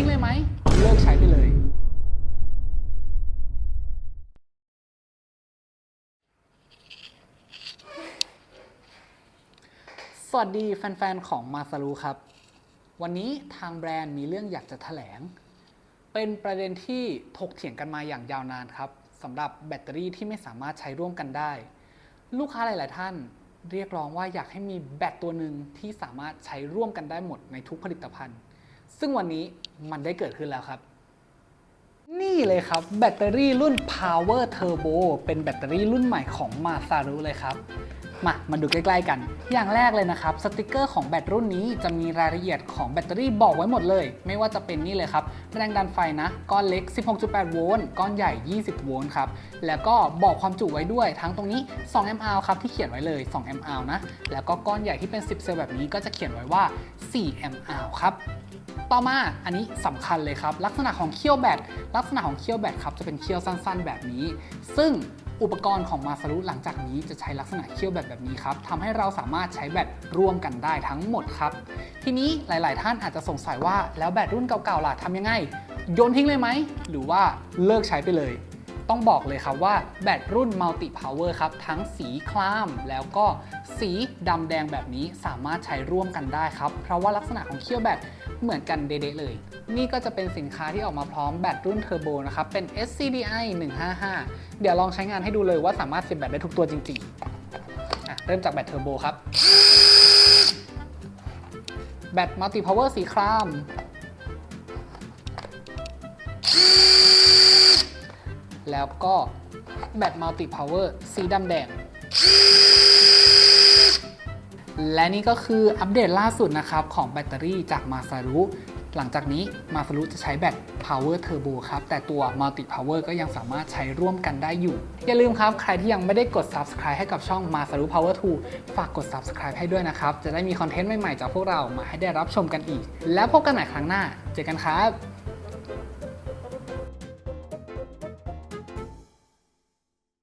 ทิ้งเลยไหม เลิกใช้ไปเลย สวัสดีแฟน ๆ ของมาซารุครับ วันนี้ทางแบรนด์มีเรื่องอยากจะแถลง เป็นประเด็นที่ถกเถียงกันมาอย่างยาวนานครับสำหรับแบตเตอรี่ที่ไม่สามารถใช้ร่วมกันได้ ลูกค้าหลาย ๆ ท่านเรียกร้องว่าอยากให้มีแบตตัวหนึ่งที่สามารถใช้ร่วมกันได้หมดในทุกผลิตภัณฑ์ ซึ่งวันนี้มันได้เกิดขึ้นแล้วครับ นี่เลยครับ แบตเตอรี่รุ่น Power Turbo เป็นแบตเตอรี่รุ่นใหม่ของ Masaru เลยครับมามาดูใกล้ๆกัน อย่างแรกเลยนะครับ สติกเกอร์ของแบตรุ่นนี้จะมีรายละเอียดของแบตเตอรี่บอกไว้หมดเลย ไม่ว่าจะเป็นนี่เลยครับ แรงดันไฟนะ ก้อนเล็ก 16.8 โวลต์ ก้อนใหญ่ 20 โวลต์ครับ แล้วก็บอกความจุไว้ด้วย ทั้งตรงนี้2 mAh ครับ ที่เขียนไว้เลย2 mAh นะ แล้วก็ก้อนใหญ่ที่เป็น 10 เซลล์แบบนี้ก็จะเขียนไว้ว่า4 mAh ครับ ต่อมาอันนี้สำคัญเลยครับ ลักษณะของเคียวแบตลักษณะของเคียวแบตครับจะเป็นเคียวสั้นๆ แบบนี้ ซึ่งอุปกรณ์ของมาซารุหลังจากนี้จะใช้ลักษณะเคี่ยวแบตแบบนี้ครับทำให้เราสามารถใช้แบตร่วมกันได้ทั้งหมดครับ ทีนี้หลาย ๆ ท่านอาจจะสงสัยว่าแล้วแบตรุ่นเก่าๆล่ะทำยังไงโยนทิ้งเลยไหมหรือว่าเลิกใช้ไปเลย ต้องบอกเลยครับว่าแบตรุ่น Multi Power ครับ ทั้งสีครามแล้วก็สีดำแดงแบบนี้สามารถใช้ร่วมกันได้ครับ เพราะว่าลักษณะของเคี่ยวแบตเหมือนกันเดะเลย นี่ก็จะเป็นสินค้าที่ออกมาพร้อมแบตรุ่นเทอร์โบนะครับ เป็น SCDI 155 เดี๋ยวลองใช้งานให้ดูเลยว่าสามารถเสียบแบตได้ทุกตัวจริงๆ เริ่มจากแบตเทอร์โบครับ แบต Multi Power สีคราม แล้วก็แบตมัลติพาวเวอร์สีดำแดง และนี่ก็คืออัปเดตล่าสุดนะครับ ของแบตเตอรี่จากมาซารุหลังจากนี้มาซารุจะใช้แบต Power Turbo ครับ แต่ตัว Multi Power ก็ยังสามารถใช้ร่วมกันได้อยู่ อย่าลืมครับ ใครที่ยังไม่ได้กด Subscribe ให้กับช่อง Masaru Power 2 ฝากกด Subscribe ให้ด้วยนะครับ จะได้มีคอนเทนต์ใหม่ ๆ จากพวกเรามาให้ได้รับชมกันอีก แล้วพบกันใหม่ครั้งหน้า เจอกันครับ